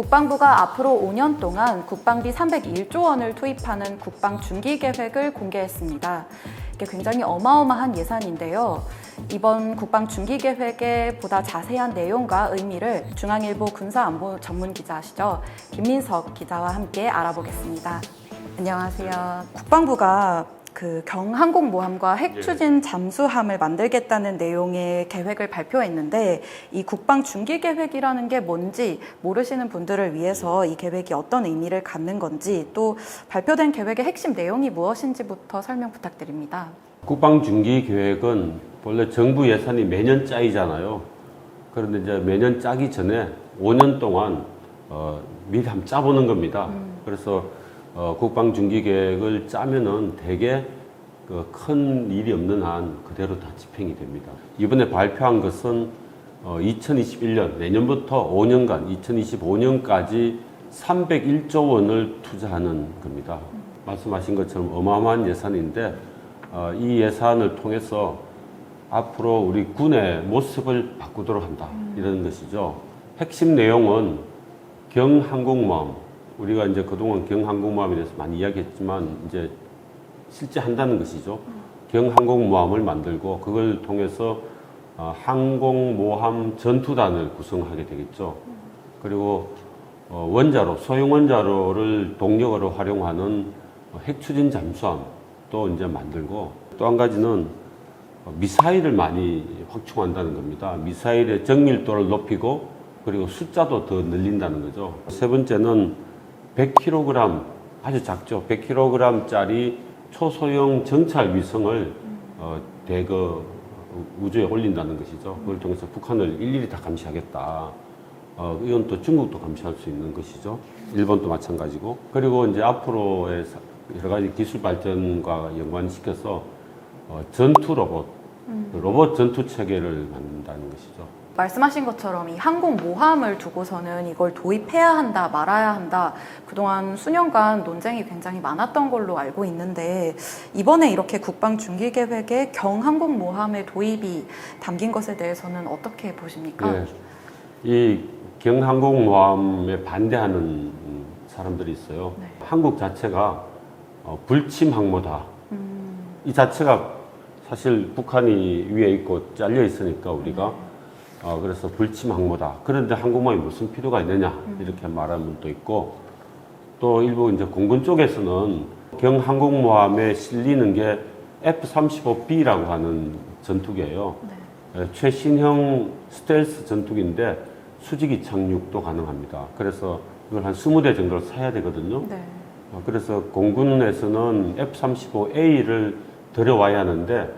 국방부가 앞으로 5년 동안 국방비 301조 원을 투입하는 국방 중기 계획을 공개했습니다. 이게 굉장히 어마어마한 예산인데요. 이번 국방 중기 계획의 보다 자세한 내용과 의미를 중앙일보 군사안보 전문 기자시죠. 김민석 기자와 함께 알아보겠습니다. 안녕하세요. 국방부가 그 경항공모함과 핵추진 잠수함을 만들겠다는 내용의 계획을 발표했는데 이 국방 중기 계획이라는 게 뭔지 모르시는 분들을 위해서 이 계획이 어떤 의미를 갖는 건지 또 발표된 계획의 핵심 내용이 무엇인지부터 설명 부탁드립니다. 국방 중기 계획은 원래 정부 예산이 매년 짜이잖아요. 그런데 이제 매년 짜기 전에 5년 동안 어, 미리 한번 짜보는 겁니다. 그래서 어, 국방 중기 계획을 짜면은 대개 그 큰 일이 없는 한 그대로 다 집행이 됩니다. 이번에 발표한 것은 어, 2021년 내년부터 5년간 2025년까지 301조 원을 투자하는 겁니다. 말씀하신 것처럼 어마어마한 예산인데 어, 이 예산을 통해서 앞으로 우리 군의 모습을 바꾸도록 한다 이런 것이죠. 핵심 내용은 경항공모함 우리가 이제 그동안 경항공모함에 대해서 많이 이야기했지만 이제 실제 한다는 것이죠. 경항공모함을 만들고 그걸 통해서 어, 항공모함 전투단을 구성하게 되겠죠. 그리고 어, 원자로 소형 원자로를 동력으로 활용하는 핵추진 잠수함 또 이제 만들고 또 한 가지는 어, 미사일을 많이 확충한다는 겁니다. 미사일의 정밀도를 높이고 그리고 숫자도 더 늘린다는 거죠. 세 번째는 100kg 아주 작죠. 100kg짜리 초소형 정찰 위성을 어, 대거 우주에 올린다는 것이죠. 그걸 통해서 북한을 일일이 다 감시하겠다. 어, 이건 또 중국도 감시할 수 있는 것이죠. 일본도 마찬가지고. 그리고 이제 앞으로의 사- 여러 가지 기술 발전과 연관시켜서 어, 전투 로봇, 로봇 전투 체계를 만든다는 것이죠. 말씀하신 것처럼 이 항공 모함을 두고서는 이걸 도입해야 한다, 말아야 한다. 그동안 수년간 논쟁이 굉장히 많았던 걸로 알고 있는데 이번에 이렇게 국방 중기 계획에 경항공 모함의 도입이 담긴 것에 대해서는 어떻게 보십니까? 예. 이 경항공 모함에 반대하는 음, 사람들이 있어요. 네. 한국 자체가 어, 불침 항모다. 음, 이 자체가 사실 북한이 위에 있고 잘려 있으니까 우리가 어, 그래서 불침 항모다. 그런데 항공모함이 무슨 필요가 있느냐 이렇게 말하는 분도 있고 또 일부 이제 공군 쪽에서는 경항공모함에 실리는 게 F-35B라고 하는 전투기예요. 네. 예, 최신형 스텔스 전투기인데 수직이 착륙도 가능합니다. 그래서 이걸 한 20대 정도를 사야 되거든요. 네. 어, 그래서 공군에서는 F-35A를 들여와야 하는데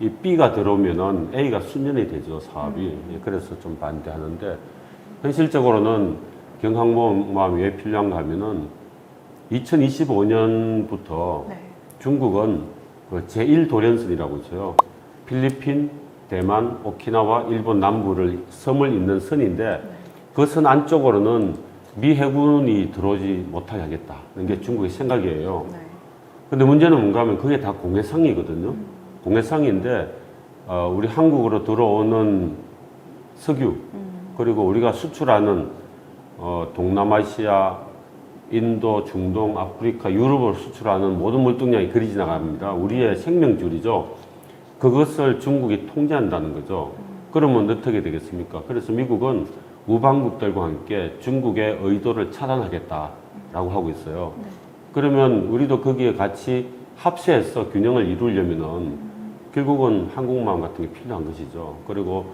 이 B가 들어오면은 A가 수년이 되죠 사업이 예, 그래서 좀 반대하는데 현실적으로는 경항모함이 왜 필요한가 하면은 2025년부터 네. 중국은 그 제1도련선이라고 있어요. 필리핀, 대만, 오키나와 일본 남부를 섬을 잇는 선인데 그 선 안쪽으로는 미 해군이 들어오지 못하게 하겠다는 게 중국의 생각이에요. 네. 근데 문제는 뭔가 하면 그게 다 공해상이거든요. 공해상인데 어, 우리 한국으로 들어오는 석유 그리고 우리가 수출하는 어, 동남아시아, 인도, 중동, 아프리카, 유럽을 수출하는 모든 물동량이 그리 지나갑니다. 우리의 생명줄이죠. 그것을 중국이 통제한다는 거죠. 그러면 어떻게 되겠습니까? 그래서 미국은 우방국들과 함께 중국의 의도를 차단하겠다라고 하고 있어요. 그러면 우리도 거기에 같이 합세해서 균형을 이루려면은 결국은 항공모함 같은 게 필요한 것이죠. 그리고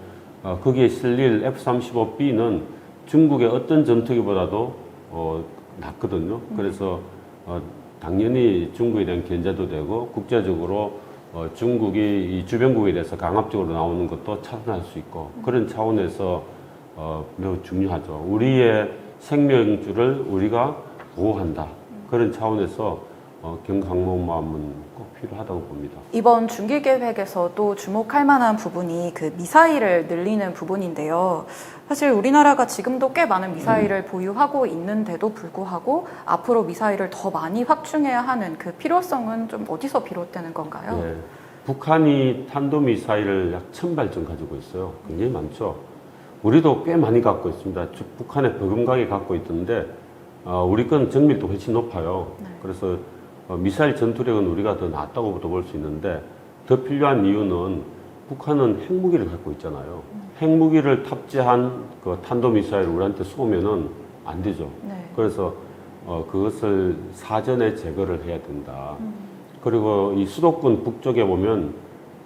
어, 거기에 실릴 F-35B는 중국의 어떤 전투기보다도 어, 낫거든요. 그래서 어, 당연히 중국에 대한 견제도 되고 국제적으로 어, 중국이 이 주변국에 대해서 강압적으로 나오는 것도 차단할 수 있고 그런 차원에서 어, 매우 중요하죠. 우리의 생명줄을 우리가 보호한다. 그런 차원에서 어, 경항공모함은 꼭 필요하다고 봅니다. 이번 중기 계획에서도 주목할 만한 부분이 그 미사일을 늘리는 부분인데요. 사실 우리나라가 지금도 꽤 많은 미사일을 보유하고 있는데도 불구하고 앞으로 미사일을 더 많이 확충해야 하는 그 필요성은 좀 어디서 비롯되는 건가요? 예. 북한이 탄도미사일을 약 천발쯤 가지고 있어요. 굉장히 많죠. 우리도 꽤 많이 갖고 있습니다. 주- 북한에 버금가게 갖고 있던데 어, 우리 건 정밀도 훨씬 높아요. 네. 그래서 어, 미사일 전투력은 우리가 더 낫다고도 볼수 있는데 더 필요한 이유는 북한은 핵무기를 갖고 있잖아요. 핵무기를 탑재한 그 탄도미사일을 우리한테 쏘면은 안 되죠. 네. 그래서 어, 그것을 사전에 제거를 해야 된다. 그리고 이 수도권 북쪽에 보면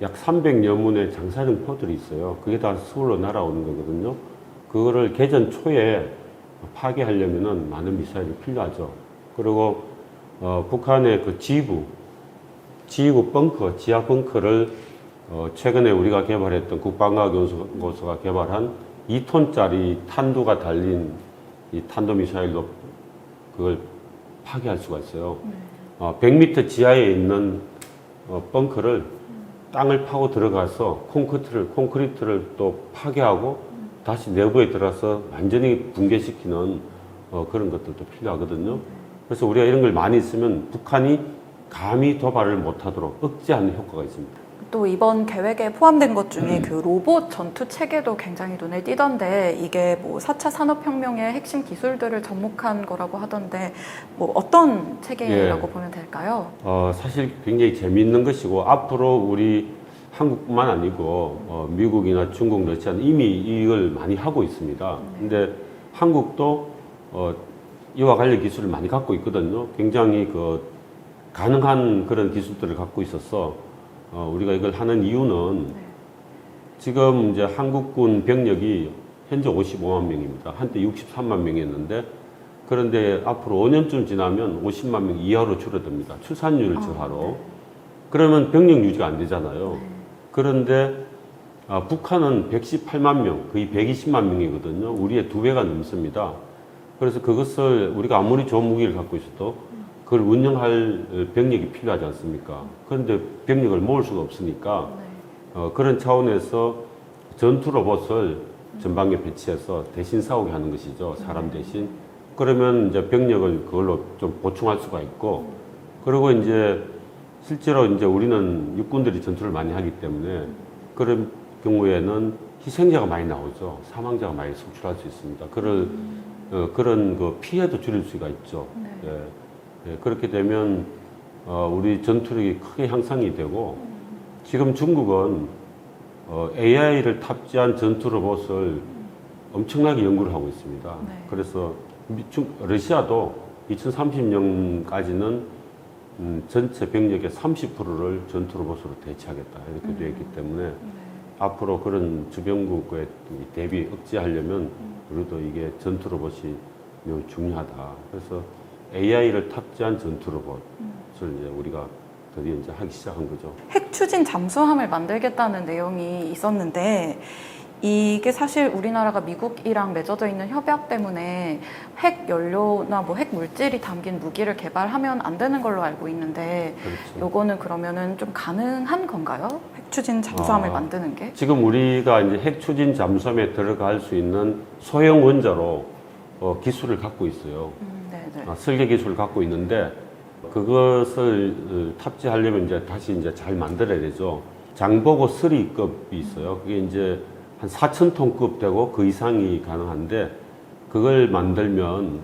약 300여 문의 장사정 포들이 있어요. 그게 다 서울로 날아오는 거거든요. 그거를 개전 초에 파괴하려면은 많은 미사일이 필요하죠. 그리고 어, 북한의 그 지부, 지구 벙커, 지하 벙커를 어, 최근에 우리가 개발했던 국방과학 연구소가 개발한 2톤짜리 탄두가 달린 이 탄도 미사일로 그걸 파괴할 수가 있어요. 어, 100m 지하에 있는 어, 벙커를 땅을 파고 들어가서 콘크리트를, 콘크리트를 또 파괴하고 다시 내부에 들어가서 완전히 붕괴시키는 어, 그런 것들도 필요하거든요. 그래서 우리가 이런 걸 많이 쓰면 북한이 감히 도발을 못하도록 억제하는 효과가 있습니다. 또 이번 계획에 포함된 것 음. 중에 그 로봇 전투 체계도 굉장히 눈에 띄던데 이게 뭐 4차 산업혁명의 핵심 기술들을 접목한 거라고 하던데 뭐 어떤 체계라고 예. 보면 될까요? 어, 사실 굉장히 재미있는 것이고 앞으로 우리 한국뿐만 아니고 어, 미국이나 중국, 러시아는 이미 이걸 많이 하고 있습니다. 근데 한국도 어, 이와 관련 기술을 많이 갖고 있거든요. 굉장히 그 가능한 그런 기술들을 갖고 있어서 어, 우리가 이걸 하는 이유는 네. 지금 이제 한국군 병력이 현재 55만 명입니다. 한때 63만 명이었는데 그런데 앞으로 5년쯤 지나면 50만 명 이하로 줄어듭니다. 출산율을 아, 저하로. 네. 그러면 병력 유지가 안 되잖아요. 그런데 아, 북한은 118만 명, 거의 120만 명이거든요. 우리의 두 배가 넘습니다. 그래서 그것을 우리가 아무리 좋은 무기를 갖고 있어도 그걸 운영할 병력이 필요하지 않습니까? 그런데 병력을 모을 수가 없으니까 네. 어, 그런 차원에서 전투 로봇을 전방에 배치해서 대신 싸우게 하는 것이죠. 사람 대신. 그러면 이제 병력을 그걸로 좀 보충할 수가 있고, 그리고 이제 실제로 이제 우리는 육군들이 전투를 많이 하기 때문에 그런 경우에는 희생자가 많이 나오죠. 사망자가 많이 속출할 수 있습니다. 그럴, 어, 그런 그 피해도 줄일 수가 있죠. 네. 예. 예, 그렇게 되면 어, 우리 전투력이 크게 향상이 되고 지금 중국은 어, AI를 탑재한 전투 로봇을 엄청나게 연구를 하고 있습니다. 네. 그래서 미- 중- 러시아도 2030년까지는 음, 전체 병력의 30%를 전투 로봇으로 대체하겠다 이렇게 되어 있기 때문에 앞으로 그런 주변국의 이 대비 억제하려면 우리도 이게 전투 로봇이 매우 중요하다. 그래서 AI를 탑재한 전투 로봇을 이제 우리가 드디어 이제 하기 시작한 거죠. 핵 추진 잠수함을 만들겠다는 내용이 있었는데 이게 사실 우리나라가 미국이랑 맺어져 있는 협약 때문에 핵 연료나 뭐 핵 물질이 담긴 무기를 개발하면 안 되는 걸로 알고 있는데 그렇죠. 요거는 그러면은 좀 가능한 건가요? 핵 추진 잠수함을 아. 만드는 게? 지금 우리가 이제 핵 추진 잠수함에 들어갈 수 있는 소형 원자로 어, 기술을 갖고 있어요. 음, 네, 네. 아, 설계 기술을 갖고 있는데 그것을 어, 탑재하려면 이제 다시 이제 잘 만들어야 되죠. 장보고 3급이 있어요. 그게 이제 한 4천 톤급 되고 그 이상이 가능한데 그걸 만들면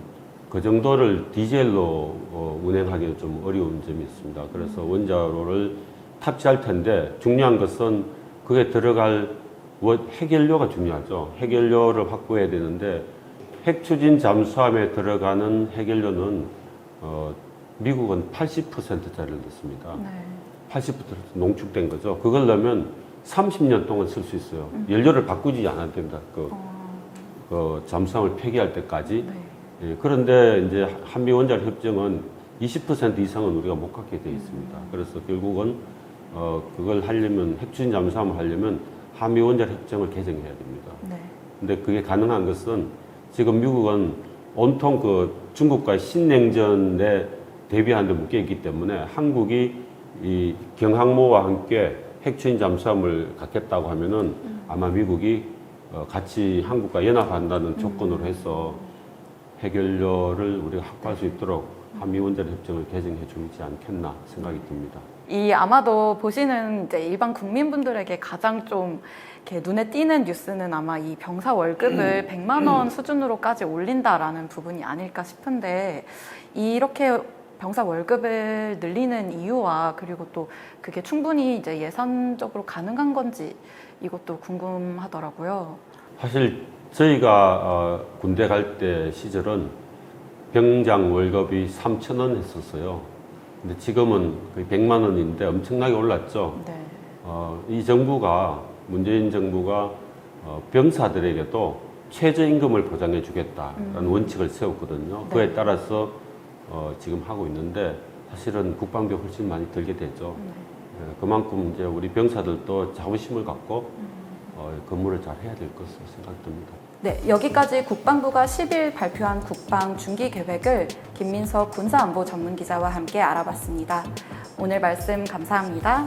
그 정도를 디젤로 어, 운행하기는 좀 어려운 점이 있습니다. 그래서 원자로를 탑재할 텐데 중요한 것은 그게 들어갈 원- 핵연료가 중요하죠. 핵연료를 확보해야 되는데 핵 추진 잠수함에 들어가는 핵연료는 어, 미국은 80%짜리를 넣습니다. 네. 80% 농축된 거죠. 그걸 넣으면 30년 동안 쓸 수 있어요. 연료를 바꾸지 않아도 됩니다. 그, 그 잠수함을 폐기할 때까지. 네. 예, 그런데 이제 한미 원자로 협정은 20% 이상은 우리가 못 갖게 돼 있습니다. 그래서 결국은 어, 그걸 하려면 핵추진 잠수함을 하려면 한미 원자로 협정을 개정해야 됩니다. 네. 근데 그게 가능한 것은 지금 미국은 온통 그 중국과의 신냉전에 대비하는 데 묶여 있기 때문에 한국이 이 경항모와 함께 핵추진 잠수함을 갖겠다고 하면은 아마 미국이 어, 같이 한국과 연합한다는 조건으로 해서 해결료를 우리가 확보할 수 있도록 한미 원자력 협정을 개정해 주지 않겠나 생각이 듭니다. 이 아마도 보시는 이제 일반 국민분들에게 가장 좀 이렇게 눈에 띄는 뉴스는 아마 이 병사 월급을 100만 원 수준으로까지 올린다라는 부분이 아닐까 싶은데 이렇게 병사 월급을 늘리는 이유와 그리고 또 그게 충분히 이제 예산적으로 가능한 건지 이것도 궁금하더라고요. 사실 저희가 어, 군대 갈 때 시절은 병장 월급이 3천 원 했었어요. 근데 지금은 거의 100만 원인데 엄청나게 올랐죠. 네. 어, 이 정부가 문재인 정부가 어, 병사들에게도 최저임금을 보장해 주겠다라는 원칙을 세웠거든요. 네. 그에 따라서 어, 지금 하고 있는데 사실은 국방비 훨씬 많이 들게 되죠. 예, 그만큼 이제 우리 병사들도 자부심을 갖고 어, 근무를 잘 해야 될 것으로 생각됩니다. 네, 여기까지 국방부가 10일 발표한 국방 중기 계획을 김민석 군사안보 전문 기자와 함께 알아봤습니다. 오늘 말씀 감사합니다.